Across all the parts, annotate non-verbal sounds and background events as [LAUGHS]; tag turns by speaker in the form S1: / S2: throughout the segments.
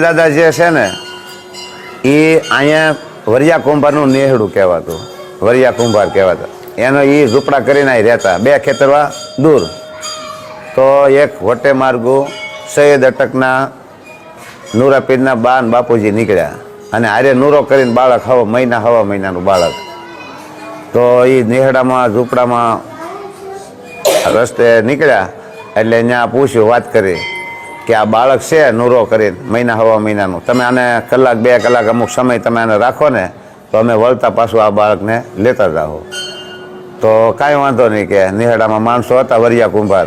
S1: દાદા જે છે ને, એ અહીંયા વરિયા કુંભારનું નેહડું કહેવાતું. વરિયા કુંભાર કહેવાતા. એનો એ ઝૂંપડા કરીને અહીં રહેતા. બે ખેતરવા દૂર. તો એક વટે માર્ગો, સૈયદ અટકના, નૂરા પીરના બા અને બાપુજી નીકળ્યા. અને આરે નૂરો કરીને બાળક હવા, મહિના હવા મહિનાનું બાળક. તો એ નેહડામાં, ઝૂંપડામાં રસ્તે નીકળ્યા. એટલે ત્યાં પૂછ્યું, વાત કરી. કે આ બાળક છે, નૂરો કરીને મહિના હવા મહિનાનું. તમે આને કલાક, બે કલાક અમુક સમય તમે આને રાખો ને, તો અમે વળતા પાછું આ બાળકને લેતા જાઓ તો કાંઈ વાંધો નહીં કે નિહાળામાં માણસો હતા વરિયા કુંભાર.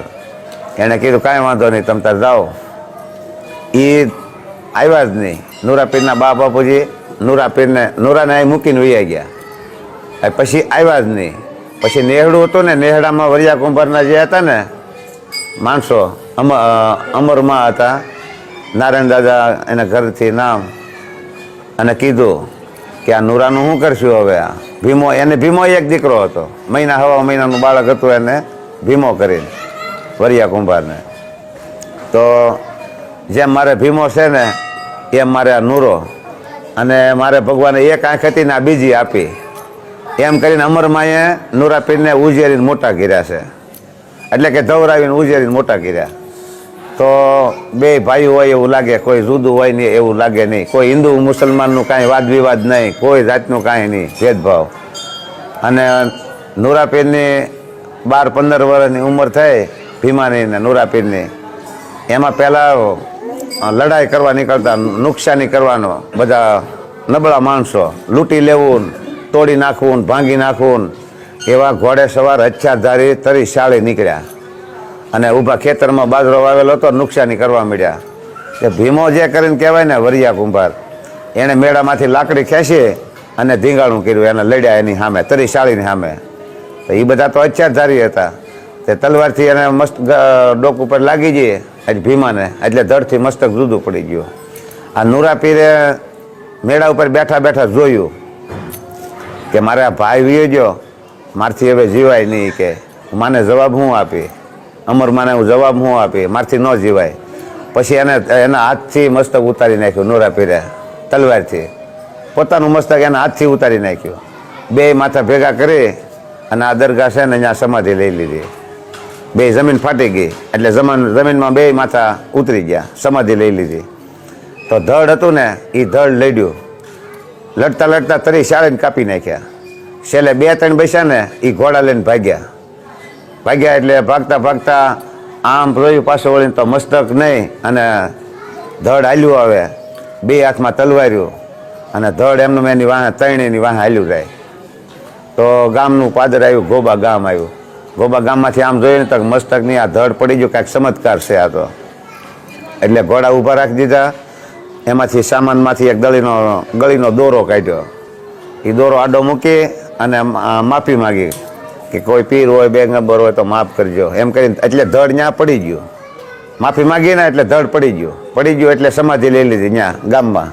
S1: એણે કીધું, કાંઈ વાંધો નહીં, તમે તાર જાઓ. એ આવ્યા જ નહીં. નૂરાપીરના બા બાપુજી નૂરાપીરને, નૂરાને અહીં મૂકીને વૈયા ગયા. પછી આવ્યા જ નહીં. પછી નેહડું હતું ને, નેહડામાં વરિયા કુંભારના જે હતા ને, માણસો અમરમાં હતા. નારાયણ દાદા એના ઘરથી નામ અને કીધું કે આ નુરાનું શું કરશું હવે આ? ભીમો, એને ભીમો એક દીકરો હતો. મહિના, હવા મહિનાનું બાળક હતું એને ભીમો કરીને, વરિયા કુંભારને. તો જેમ મારે ભીમો છે ને, એમ મારે આ નૂરો. અને મારે ભગવાને એક આંખ હતી ને આ બીજી આપી. એમ કરીને અમરમાં નૂરા પીરને ઉજેરીને મોટા કર્યા છે. એટલે કે ધવરાવીને ઉજેરીને મોટા કર્યા. તો બે ભાઈ હોય એવું લાગે, કોઈ જુદું હોય નહીં એવું લાગે નહીં. કોઈ હિન્દુ મુસલમાનનું કાંઈ વાદ વિવાદ નહીં, કોઈ જાતનું કાંઈ નહીં, ભેદભાવ. અને નૂરાપીરની બાર પંદર વર્ષની ઉંમર થઈ ભીમાની ને નૂરાપીરની. એમાં પહેલાં લડાઈ કરવા નીકળતા, નુકસાની કરવાનો, બધા નબળા માણસો. લૂંટી લેવું, તોડી નાખવું, ભાંગી નાખવું, એવા ઘોડે સવાર હથિયારધારી તરી શાળે નીકળ્યા. અને ઊભા ખેતરમાં બાજરો વાવેલો હતો નુકસાની કરવા મળ્યા એ ભીમો જે કરીને કહેવાય ને વરિયા કુંભાર એણે મેળામાંથી લાકડી ખેંચી અને ધીંગાણું કર્યું, એને લડ્યા એની સામે તરી શાળીની સામે. તો એ બધા તો હથિયારધારી હતા. તે તલવારથી એને મસ્ત ડોક ઉપર લાગી જઈએ એટલે ભીમાને, એટલે ધડથી મસ્તક જુદું પડી ગયું. આ નૂરા પીરે મેળા ઉપર બેઠા બેઠા જોયું કે મારે આ ભાઈ વીયો ગયો, મારથી હવે જીવાય નહીં કે. માને જવાબ હું આપી? અમર માને હું જવાબ હું આપી, મારથી ન જીવાય. પછી એને, એના હાથથી મસ્તક ઉતારી નાખ્યું, નોરા પીરે તલવારથી. પોતાનું મસ્તક એના હાથથી ઉતારી નાખ્યું. બે માથા ભેગા કરી અને આ દરગાહ છે ને અહીંયા સમાધિ લઈ લીધી. બે જમીન ફાટી ગઈ, એટલે જમીન, જમીનમાં બે માથા ઉતરી ગયા, સમાધિ લઈ લીધી. તો ધડ હતું ને એ ધડ લડ્યું. લડતા લડતા તરી શાળાને કાપી નાખ્યા. છેલ્લે બે ત્રણ બેસ્યા ને એ ઘોડા લઈને ભાગ્યા. ભાગ્યા એટલે ભાગતા ભાગતા આમ રોયું પાછો વળીને તો મસ્તક નહીં અને ધડ હાલ્યું આવે. બે હાથમાં તલવાર્યું અને ધડ એમનું એની વાહ ત્રણેયની વાહ હાલ્યું જાય. તો ગામનું પાદર આવ્યું, ગોબા ગામ આવ્યું. ગોબા ગામમાંથી આમ જોઈને તો મસ્તકની આ ધડ પડી ગયું, કાંઈક ચમત્કાર છે આ તો. એટલે ઘોડા ઊભા રાખી દીધા. એમાંથી સામાનમાંથી એક ગળીનો ગળીનો દોરો કાઢ્યો. એ દોરો આડો મૂકી અને માફી માગી. કે કોઈ પીર હોય, બે નંબર હોય તો માફ કરજો. એમ કરીને એટલે ધડ ત્યાં પડી ગયો. માફી માગી ને એટલે ધડ પડી ગયો. પડી ગયો એટલે સમાધિ લઈ લીધી ત્યાં ગામમાં.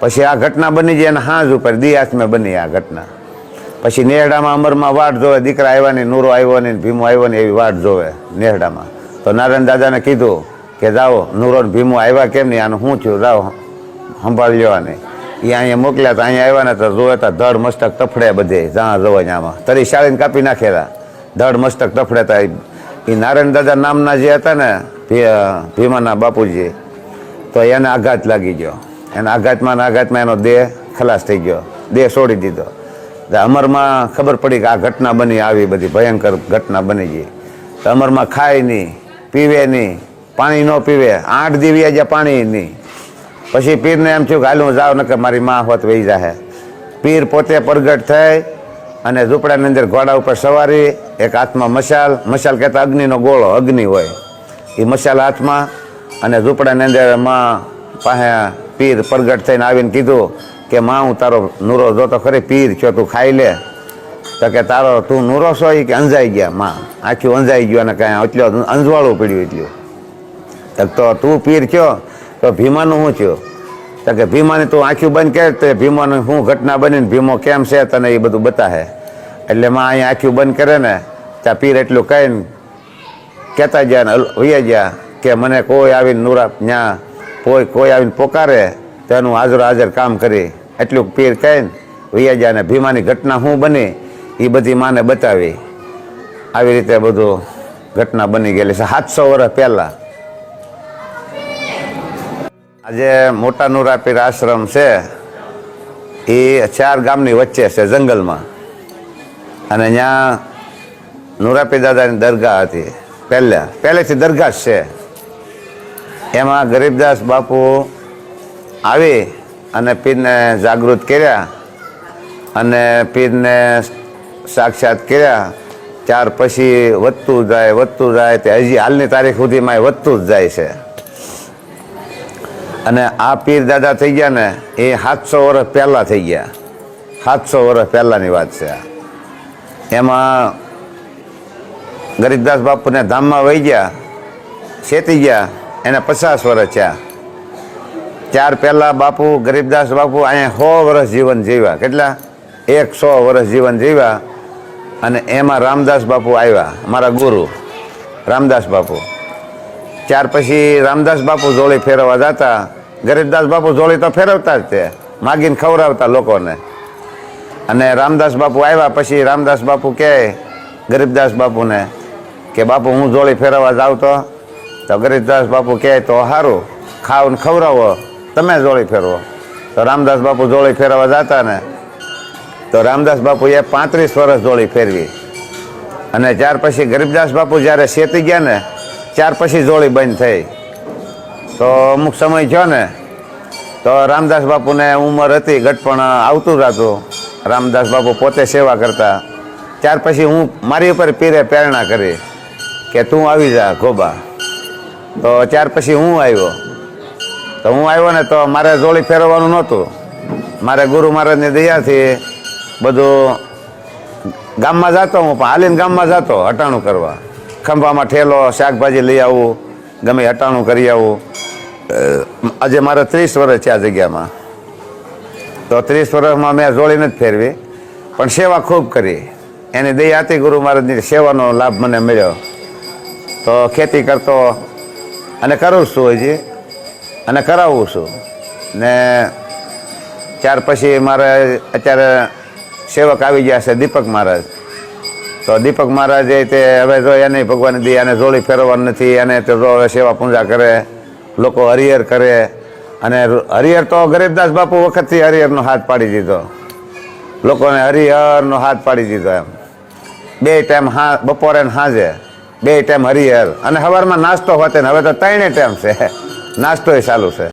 S1: પછી આ ઘટના બની ગઈ અને હાજ ઉપર દી હાથમાં બની આ ઘટના. પછી નેહડામાં અમરમાં વાટ જોવે, દીકરા આવ્યા નહીં, નૂરો આવ્યો નહીં, ભીમો આવ્યો ને એવી વાટ જોવે નેહડામાં. તો નારાયણ દાદાને કીધું કે જાઓ, નૂરો ને ભીમો આવ્યા કેમ નહીં? આનું શું થયું? જાઓ સંભાળી લેવાની એ અહીંયા મોકલ્યા તો અહીંયા આવ્યા ને તો હતા તો ધડ મસ્તક તફડે બધે, જ્યાં જોવે તરી શાળીને કાપી નાખેલા. ધડ મસ્તક તફડે તા એ નારાયણ દાદા નામના જે હતા ને ભીમાના બાપુજી, તો એને આઘાત લાગી ગયો. એને આઘાતમાં ને આઘાતમાં એનો દેહ ખલાસ થઈ ગયો. દેહ છોડી દીધો. અમરમાં ખબર પડી કે આ ઘટના બની, આવી બધી ભયંકર ઘટના બની ગઈ. તો અમરમાં ખાય નહીં, પીવે નહીં, પાણી ન પીવે. આઠ દિવસ જ્યાં પાણી નહીં. પછી પીરને એમ થયું ગાલું જાઉં કે મારી માં હોત વહી જાહે. પીર પોતે પ્રગટ થઈ અને ઝૂંપડાની અંદર ઘોડા ઉપર સવારી, એક હાથમાં મશાલ મશાલ કહેતા અગ્નિનો ગોળો, અગ્નિ હોય. એ મશાલ હાથમાં અને ઝૂંપડાની અંદરમાં પાસે પીર પ્રગટ થઈને આવીને કીધું કે, માં, હું તારો નૂરો જોતો ખરી, પીર છો, તું ખાઈ લે. તો કે, તારો, તું નૂરો છો એ કે અંજાઈ ગયા, માં? આખું અંજાઈ ગયું અને કાંઈ એટલું અંજવાળું પડ્યું એટલું. તો તું પીર છો? તો ભીમાનું શું થયું તો કે ભીમાને તું આંખ્યું બંધ કર, તો ભીમાનું શું ઘટના બની ભીમો કેમ છે તને એ બધું બતાવે એટલે માં અહીંયા આંખ્યું બંધ કરે ને, ત્યાં પીર એટલું કહીને કહેતા ગયા ને વૈયા ગયા કે મને કોઈ આવીને નુરા ત્યાં કોઈ કોઈ આવીને પોકારે, તો એનું હાજર હાજર કામ કરી. એટલું પીર કહીને હોઈ ગયા ને, ભીમાની ઘટના શું બની? એ બધી માને બતાવી. આવી રીતે બધું ઘટના બની ગયેલી છે. સાતસો વર્ષ પહેલાં આજે મોટા નુરાપીર આશ્રમ છે, એ ચાર ગામની વચ્ચે છે, જંગલમાં. અને ત્યાં નુરાપી દાદાની દરગાહ હતી, પહેલાં, પહેલેથી દરગાહ છે. એમાં ગરીબદાસ બાપુ આવી અને પીરને જાગૃત કર્યા અને પીરને સાક્ષાત કર્યા, ત્યાર પછી વધતું જાય વધતું જાય, તે હજી હાલની તારીખ સુધીમાં વધતું જ જાય છે. અને આ પીર દાદા થઈ ગયા ને, એ સાતસો વર્ષ પહેલાં થઈ ગયા. સાતસો વર્ષ પહેલાંની વાત છે એમાં ગરીબદાસ બાપુને ધામમાં વહી ગયા છેતી ગયા, એને પચાસ વર્ષ થયા. ત્યાર પહેલાં બાપુ, ગરીબદાસ બાપુ અહીંયા સો વર્ષ જીવન જીવ્યા. કેટલા? એક સો વર્ષ જીવન જીવ્યા અને એમાં રામદાસ બાપુ આવ્યા મારા ગુરુ. રામદાસ બાપુ. ત્યાર પછી રામદાસ બાપુ જોડી ફેરવવા જતા. ગરીબદાસ બાપુ જોડી તો ફેરવતા જ તે. માગીને ખવડાવતા લોકોને. અને રામદાસ બાપુ આવ્યા પછી રામદાસ બાપુ કહે ગરીબદાસ બાપુને કે, બાપુ, હું જોડી ફેરવવા જાઉં તો? તો ગરીબદાસ બાપુ કહે તો સારું ખાવ ને ખવડાવો. તમે જોડી ફેરવો. તો રામદાસ બાપુ જોડી ફેરવવા જતા ને. તો રામદાસ બાપુએ પાંત્રીસ વર્ષ જોડી ફેરવી. અને ત્યાર પછી ગરીબદાસ બાપુ જ્યારે શેતી ગયા ને ત્યાર પછી જોડી બંધ થઈ. તો અમુક સમય થયો ને, તો રામદાસ બાપુને ઉંમર હતી, ગટપણ આવતું રહેતું રામદાસ બાપુ પોતે સેવા કરતા. ત્યાર પછી હું મારી ઉપર પીરે પ્રેરણા કરી કે તું આવી જા ગોબા. તો ત્યાર પછી હું આવ્યો. તો હું આવ્યો ને તો મારે જોડી ફેરવવાનું નહોતું. મારે ગુરુ મહારાજની દયાથી બધું ગામમાં જતો હું, પણ હાલીને ગામમાં જતો, હટાણું કરવા. ખંભામાં ઠેલો, શાકભાજી લઈ આવું, ગમે હટાણું કરી આવું. આજે મારે ત્રીસ વર્ષ છે આ જગ્યામાં. તો ત્રીસ વર્ષમાં મેં જોડી નથી ફેરવી. પણ સેવા ખૂબ કરી. એની દયાતી ગુરુ મહારાજની સેવાનો લાભ મને મળ્યો. તો ખેતી કરતો અને કરું છું હજી. અને કરાવું છું. ને ત્યાર પછી મારે અત્યારે સેવક આવી ગયા છે દીપક મહારાજ. તો દીપક મહારાજે તે હવે જો એને ભગવાન દી એને જોડી ફેરવવાનું નથી, એને તો સેવા પૂજા કરે, લોકો હરિહર કરે. અને હરિહર તો ગરીબદાસ બાપુ વખતથી હરિહરનો હાથ પાડી દીધો. લોકોને હરિહરનો હાથ પાડી દીધો એમ. બે ટાઈમ હા, બપોરે ને સાંજે બે ટાઈમ હરિહર. અને સવારમાં નાસ્તો હોતે ને, હવે તો ત્રણે ટાઈમ છે. [LAUGHS] નાસ્તોય ચાલુ છે.